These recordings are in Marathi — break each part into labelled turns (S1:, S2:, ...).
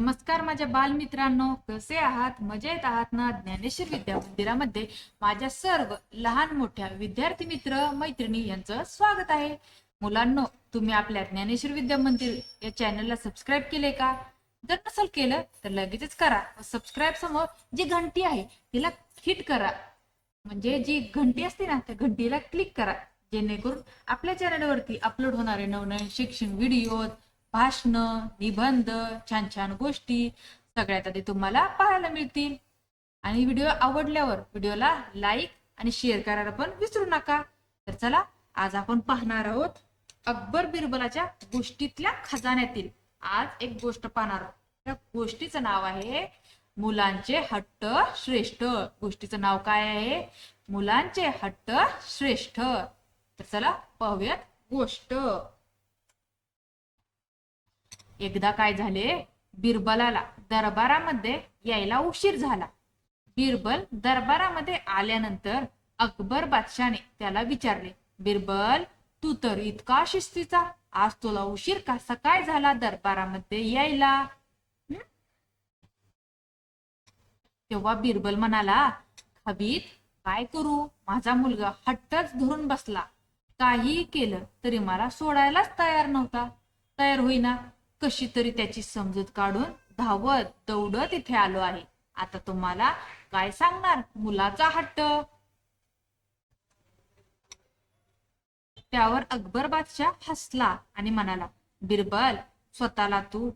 S1: नमस्कार माझ्या बालमित्रांनो कसे आहात? मजेत आहात ना? ज्ञानेश्वर विद्या मंदिरामध्ये माझ्या सर्व लहान मोठ्या विद्यार्थी मित्र मैत्रिणी यांचं स्वागत आहे. मुलांनो तुम्ही आपल्या ज्ञानेश्वर विद्या मंदिर या चॅनलला सबस्क्राईब केले का? जर नसेल केलं तर लगेचच करा. सबस्क्राईब समोर जी घंटी आहे तिला हिट करा. म्हणजे जी घंटी असते ना त्या घंटीला क्लिक करा. जेणेकरून आपल्या चॅनलवरती अपलोड होणारे नवनवीन शिक्षण व्हिडिओ भाषण निबंध छान छान गोष्टी सगळ्यात आधी तुम्हाला पाहायला मिळतील. आणि व्हिडिओ आवडल्यावर व्हिडिओला लाईक आणि शेअर करायला पण विसरू नका. तर चला आज आपण पाहणार आहोत अकबर बिरबलाच्या गोष्टीतल्या खजान्यातील. आज एक गोष्ट पाहणार आहोत. त्या गोष्टीचं नाव आहे मुलांचे हट्ट श्रेष्ठ. गोष्टीचं नाव काय आहे? मुलांचे हट्ट श्रेष्ठ. तर चला पाहूयात गोष्ट. एकदा काय झाले? बिरबलाला दरबारामध्ये यायला उशीर झाला. बिरबल दरबारामध्ये आल्यानंतर अकबर बादशाने त्याला विचारले बिरबल तू तर इतका शिस्तीचा आज तुला उशीर कसा काय झाला दरबारामध्ये यायला? तेव्हा बिरबल म्हणाला हबीत काय करू? माझा मुलगा हट्टच धरून बसला. काही केलं तरी मला सोडायलाच तयार नव्हता. तयार होईना. कशी तरी त्याची समजूत काढून धावत दौडत इथे आलो आहे. आता तुम्हाला काय सांगणार? मुलाचा हट्ट. त्यावर अकबर बादशाह हसला आणि म्हणाला बिरबल स्वतःला तू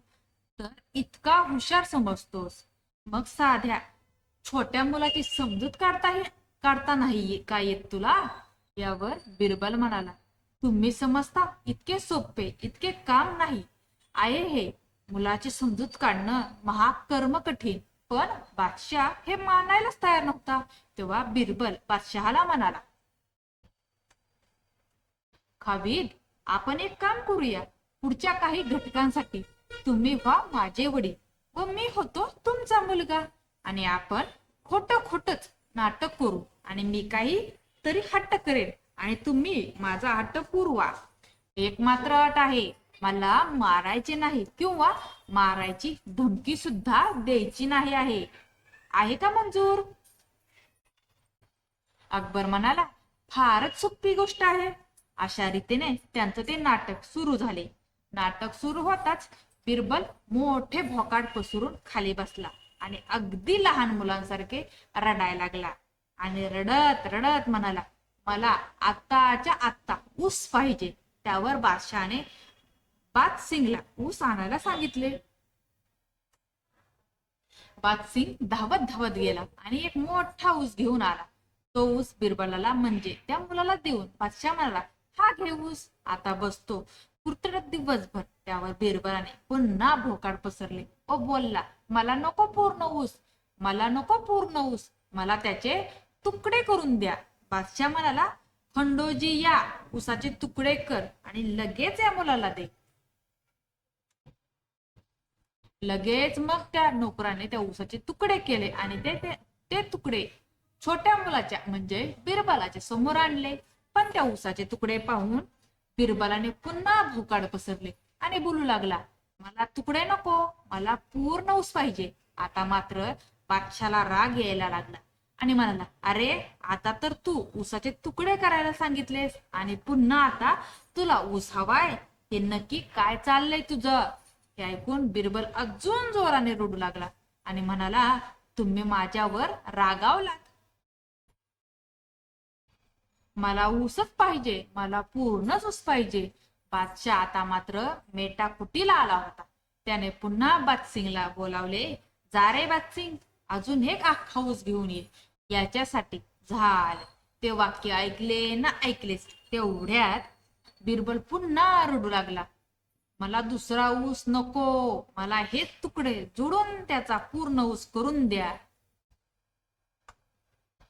S1: तर इतका हुशार समजतोस. मग साध्या छोट्या मुलाची समजूत काढता काढता नाही का येत तुला? यावर बिरबल म्हणाला तुम्ही समजता इतके सोपे इतके काम नाही. आहे हे. मुलाची समजूत काढणं महाकर्म कठीण. पण बादशाह हे मानायलाच तयार नव्हता. तेव्हा बिरबल बादशहाला म्हणाला खावीद आपण एक काम करूया. पुढच्या काही घटकांसाठी तुम्ही व्हा माझे वडील व मी होतो तुमचा मुलगा. आणि आपण खोट खोटच नाटक करू. आणि मी काही तरी हट्ट करेन आणि तुम्ही माझा हट्ट पुरवा. एक मात्र अट आहे. मला मारायचे नाही किंवा मारायची धमकी सुद्धा द्यायची नाही आहे. आहे का मंजूर? अकबर म्हणाला फारच सोपी गोष्ट आहे. अशा रीतीने त्यांचं ते नाटक सुरू झाले. नाटक सुरू होताच बिरबल मोठे भोकाड पसरून खाली बसला आणि अगदी लहान मुलांसारखे रडायला लागला. आणि रडत रडत म्हणाला मला आत्ताच्या आत्ता ऊस पाहिजे. त्यावर बादशहाने बादसिंगला ऊस आणायला सांगितले. बादसिंग धावत धावत गेला आणि एक मोठा ऊस घेऊन आला. तो ऊस बिरबलाला म्हणजे त्या मुलाला देऊन बादशाह म्हणाला हा घे ऊस. आता बसतो. कुरतडत दिवसभर त्यावर बिरबलाने पुन्हा भोकाड पसरले. व बोलला मला नको पूर्ण ऊस. मला नको पूर्ण ऊस. मला त्याचे तुकडे करून द्या. बादशाह म्हणाला खंडोजी या. ऊसाचे तुकडे कर आणि लगेच या मुलाला दे. लगेच मग त्या नोकराने त्या ऊसाचे तुकडे केले आणि ते ते- ते तुकडे छोट्या मुलाच्या म्हणजे बिरबलाच्या समोर आणले. पण त्या ऊसाचे तुकडे पाहून बिरबलाने पुन्हा भोकाड पसरले आणि बोलू लागला मला तुकडे नको मला पूर्ण ऊस पाहिजे. आता मात्र बादशाला राग यायला लागला आणि म्हणाला अरे आता तर तू ऊसाचे तुकडे करायला सांगितलेस आणि पुन्हा आता तुला ऊस हवाय. हे नक्की काय चाललंय तुझं? हे ऐकून बिरबल अजून जोराने रडू लागला आणि म्हणाला तुम्ही माझ्यावर रागावलात. मला ऊसच पाहिजे मला पूर्णच ऊस पाहिजे. बादशाह आता मात्र मेटा कुटीला आला होता. त्याने पुन्हा बादसिंगला बोलावले जा रे बादसिंग अजून एक अख्खा ऊस घेऊन ये. याच्यासाठी झाले. ते वाक्य ऐकले ना ऐकलेच तेवढ्यात बिरबल पुन्हा रडू लागला. मला दुसरा ऊस नको मला हेच तुकडे जुडून त्याचा पूर्ण ऊस करून द्या.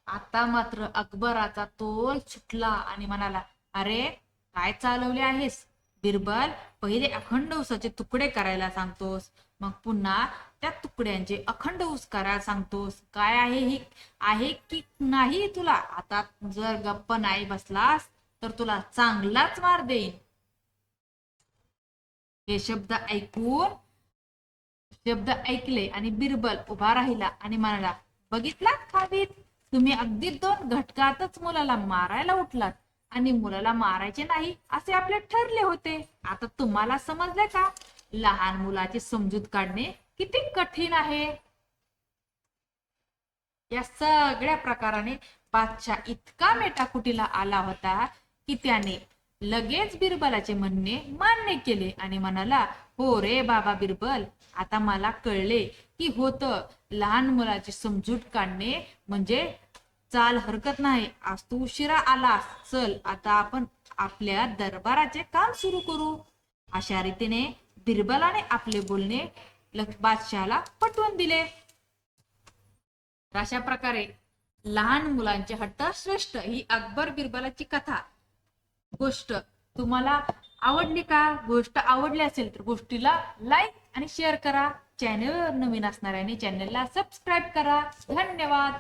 S1: आता मात्र अकबराचा तोल सुटला आणि म्हणाला अरे काय चालवले आहेस? बिरबल पहिले अखंड ऊसाचे तुकडे करायला सांगतोस. मग पुन्हा त्या तुकड्यांचे अखंड ऊस करायला सांगतोस. काय आहे ही? आहे की नाही तुला? आता जर गप्प नाही बसलास तर तुला चांगलाच मार देईन. हे शब्द ऐकून शब्द ऐकले आणि बिरबल उभा राहिला आणि म्हणाला बघितलात खावीत तुम्ही अगदी दोन घटकातच मुलाला मारायला उठलात. आणि मुलाला मारायचे नाही असे आपले ठरले होते. आता तुम्हाला समजले का? लहान मुलाची समजूत काढणे किती कठीण आहे. या सगळ्या प्रकाराने बादशाह इतका मेटाकुटीला आला होता की त्याने लगेच बिरबलाचे म्हणणे मान्य केले आणि म्हणाला हो रे बाबा बिरबल आता मला कळले की होत. लहान मुलाची समजूत काढणे म्हणजे चाल हरकत नाही. आज तू उशिरा आला चल आता आपण आपल्या दरबाराचे काम सुरू करू. अशा रीतीने बिरबलाने आपले बोलणे बादशहाला पटवून दिले. अशा प्रकारे लहान मुलांचे हट्ट श्रेष्ठ ही अकबर बिरबलाची कथा गोष्ट. तुम्हाला आवडली का? गोष्ट आवडली असेल तर गोष्टीला लाईक आणि शेअर करा. चॅनलवर नवीन असणाऱ्याने चॅनलला सबस्क्राईब करा. धन्यवाद.